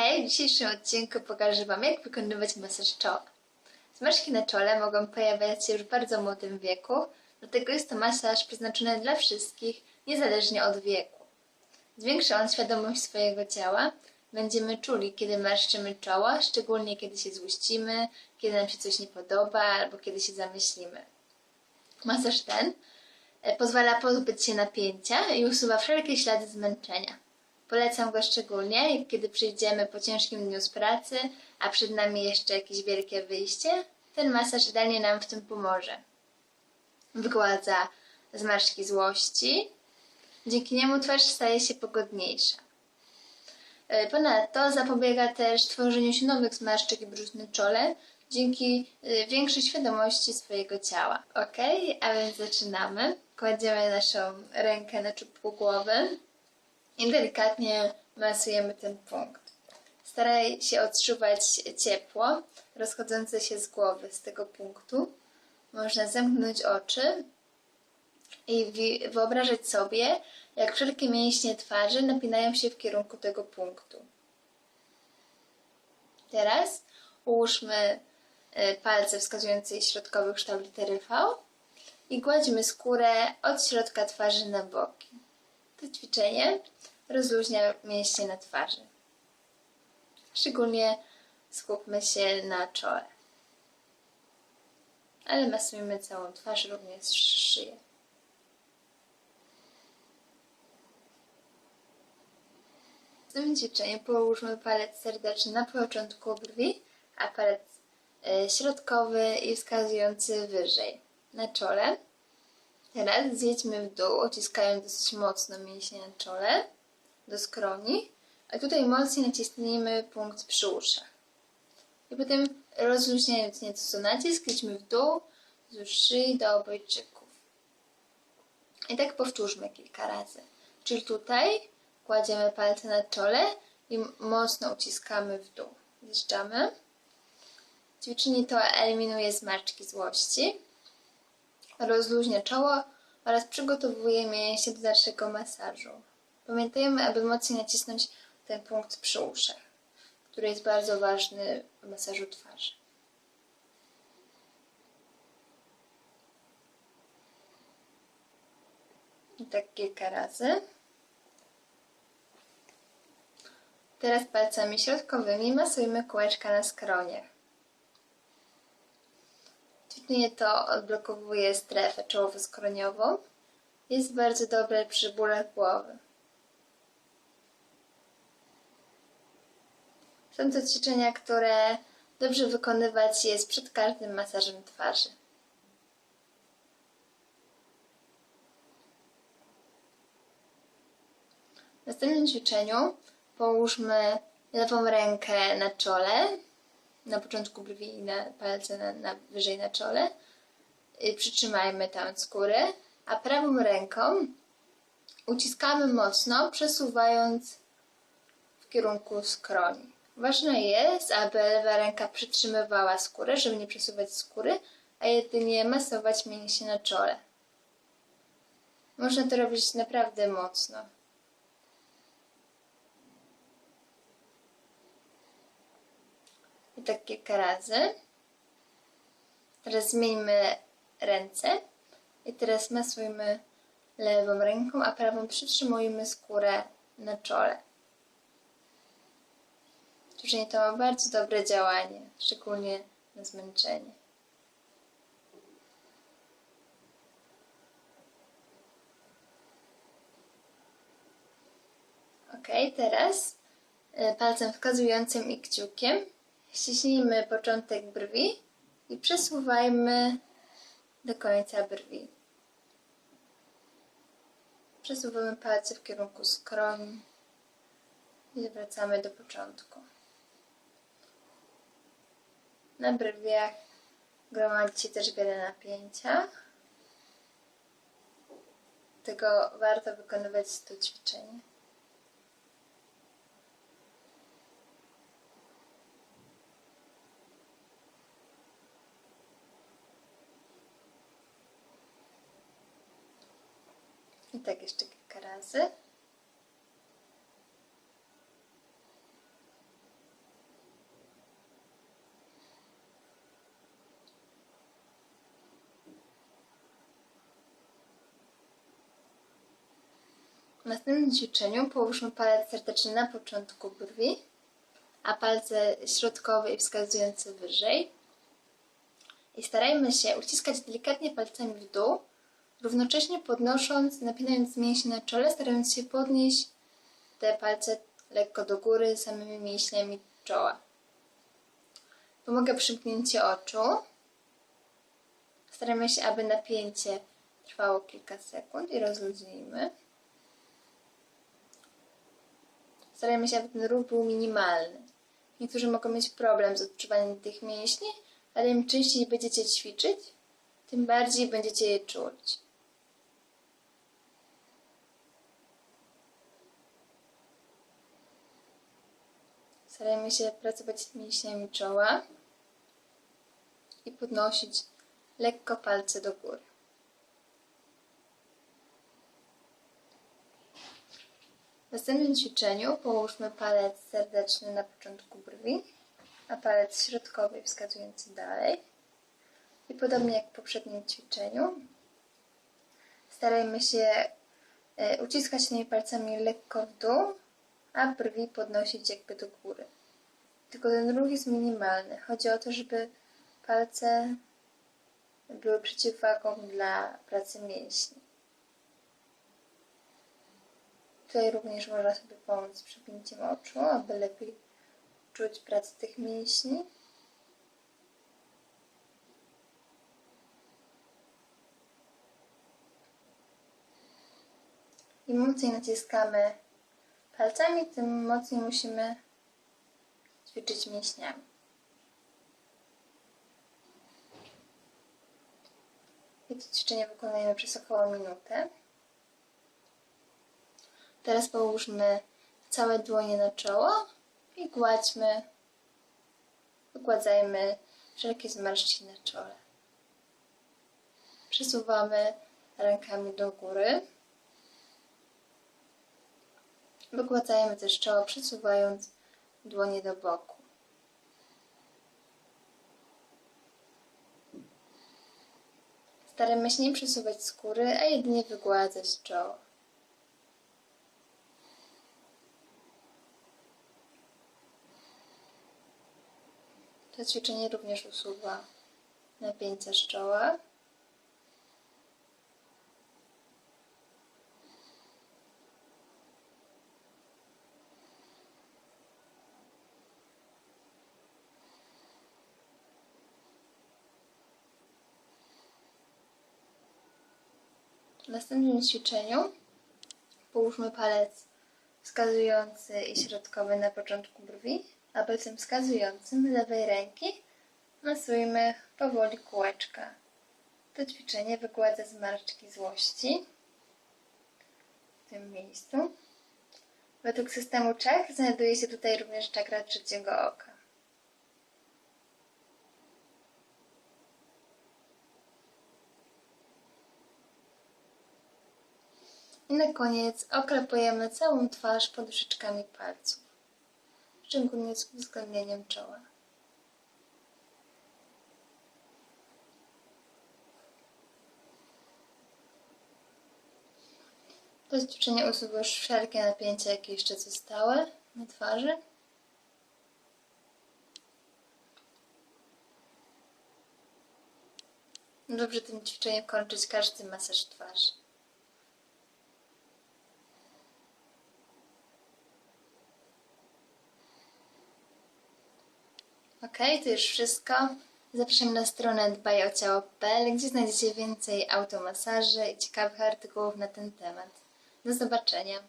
Hej, w dzisiejszym odcinku pokażę Wam, jak wykonywać masaż czoła. Zmarszki na czole mogą pojawiać się już w bardzo młodym wieku, dlatego jest to masaż przeznaczony dla wszystkich, niezależnie od wieku. Zwiększa on świadomość swojego ciała. Będziemy czuli, kiedy marszczymy czoło, szczególnie kiedy się złościmy, kiedy nam się coś nie podoba albo kiedy się zamyślimy. Masaż ten e, pozwala pozbyć się napięcia i usuwa wszelkie ślady zmęczenia. Polecam go szczególnie, kiedy przyjdziemy po ciężkim dniu z pracy, a przed nami jeszcze jakieś wielkie wyjście. Ten masaż idealnie nam w tym pomoże. Wygładza zmarszczki złości. Dzięki niemu twarz staje się pogodniejsza. E, Ponadto zapobiega też tworzeniu się nowych zmarszczek i bruźn na czole dzięki e, większej świadomości swojego ciała. Ok, a więc zaczynamy. Kładziemy naszą rękę na czubku głowy i delikatnie masujemy ten punkt. Staraj się odczuwać ciepło rozchodzące się z głowy z tego punktu. Można zamknąć oczy i wyobrażać sobie, jak wszelkie mięśnie twarzy napinają się w kierunku tego punktu. Teraz ułóżmy e, palce wskazujące środkowy kształt litery V i gładźmy skórę od środka twarzy na boki. To ćwiczenie rozluźnia mięśnie na twarzy. Szczególnie skupmy się na czole. Ale masujmy całą twarz, również szyję. W tym ćwiczeniu połóżmy palec serdeczny na początku brwi, a palec e, środkowy i wskazujący wyżej na czole. Teraz zjedźmy w dół, ociskając dosyć mocno mięśnie na czole do skroni, a tutaj mocniej naciśnijmy punkt przy uszach. I potem rozluźniając nieco nacisk, idźmy w dół, wzdłuż szyi do obojczyków. I tak powtórzmy kilka razy. Czyli tutaj kładziemy palce na czole i mocno uciskamy w dół. Zjeżdżamy. Ćwiczenie to eliminuje zmarszczki złości, rozluźnia czoło oraz przygotowuje mięśnie do dalszego masażu. Pamiętajmy, aby mocniej nacisnąć ten punkt przy uszach, który jest bardzo ważny w masażu twarzy. I tak kilka razy. Teraz palcami środkowymi masujmy kółeczka na skroniach. Ćwiczenie to odblokowuje strefę czołowo-skroniową. Jest bardzo dobre przy bólach głowy. Są to ćwiczenia, które dobrze wykonywać jest przed każdym masażem twarzy. W następnym ćwiczeniu połóżmy lewą rękę na czole, na początku brwi i na palce na, na, wyżej na czole. I przytrzymajmy tam skórę, a prawą ręką uciskamy mocno, przesuwając w kierunku skroni. Ważne jest, aby lewa ręka przytrzymywała skórę, żeby nie przesuwać skóry, a jedynie masować mięśnie na czole. Można to robić naprawdę mocno. I tak kilka razy. Teraz zmieńmy ręce i teraz masujmy lewą ręką, a prawą przytrzymujmy skórę na czole. Ćwiczenie to ma bardzo dobre działanie, szczególnie na zmęczenie. Ok, teraz y, palcem wskazującym i kciukiem ściśnijmy początek brwi i przesuwajmy do końca brwi. Przesuwamy palce w kierunku skroni i wracamy do początku. Na brwiach gromadzi się też wiele napięcia. Dlatego warto wykonywać to ćwiczenie. Tak jeszcze kilka razy. W następnym ćwiczeniu połóżmy palec serdeczny na początku brwi, a palce środkowe i wskazujące wyżej. I starajmy się uciskać delikatnie palcami w dół, równocześnie podnosząc, napinając mięśnie na czole, starając się podnieść te palce lekko do góry samymi mięśniami czoła. Pomaga przymknięcie oczu. Staramy się, aby napięcie trwało kilka sekund i rozluzujmy. Starajmy się, aby ten ruch był minimalny. Niektórzy mogą mieć problem z odczuwaniem tych mięśni, ale im częściej będziecie ćwiczyć, tym bardziej będziecie je czuć. Starajmy się pracować mięśniami czoła i podnosić lekko palce do góry. W następnym ćwiczeniu połóżmy palec serdeczny na początku brwi, a palec środkowy wskazujący dalej. I podobnie jak w poprzednim ćwiczeniu, starajmy się e, uciskać tymi palcami lekko w dół, a brwi podnosić jakby do góry. Tylko ten ruch jest minimalny. Chodzi o to, żeby palce były przeciwwagą dla pracy mięśni. Tutaj również można sobie pomóc z przepnięciem oczu, aby lepiej czuć pracę tych mięśni. Im mocniej naciskamy palcami, tym mocniej musimy ćwiczyć mięśniami. I to ćwiczenie wykonujemy przez około minutę. Teraz połóżmy całe dłonie na czoło i gładźmy, wygładzajmy wszelkie zmarszczki na czole. Przesuwamy rękami do góry. Wygładzajmy też czoło, przesuwając dłonie do boku. Staramy się nie przesuwać skóry, a jedynie wygładzać czoło. To ćwiczenie również usuwa napięcia z czoła. W następnym ćwiczeniu połóżmy palec wskazujący i środkowy na początku brwi, a palcem wskazującym lewej ręki masujmy powoli kółeczka. To ćwiczenie wygładza zmarszczki złości w tym miejscu. Według systemu czakr znajduje się tutaj również czakra trzeciego oka. I na koniec oklepujemy całą twarz poduszeczkami palców, szczególnie z uwzględnieniem czoła. To ćwiczenie usuwa już wszelkie napięcia, jakie jeszcze zostały na twarzy. Dobrze tym ćwiczeniem kończyć każdy masaż twarzy. Ok, to już wszystko. Zapraszam na stronę dbajociało.pl, gdzie znajdziecie więcej automasaży i ciekawych artykułów na ten temat. Do zobaczenia.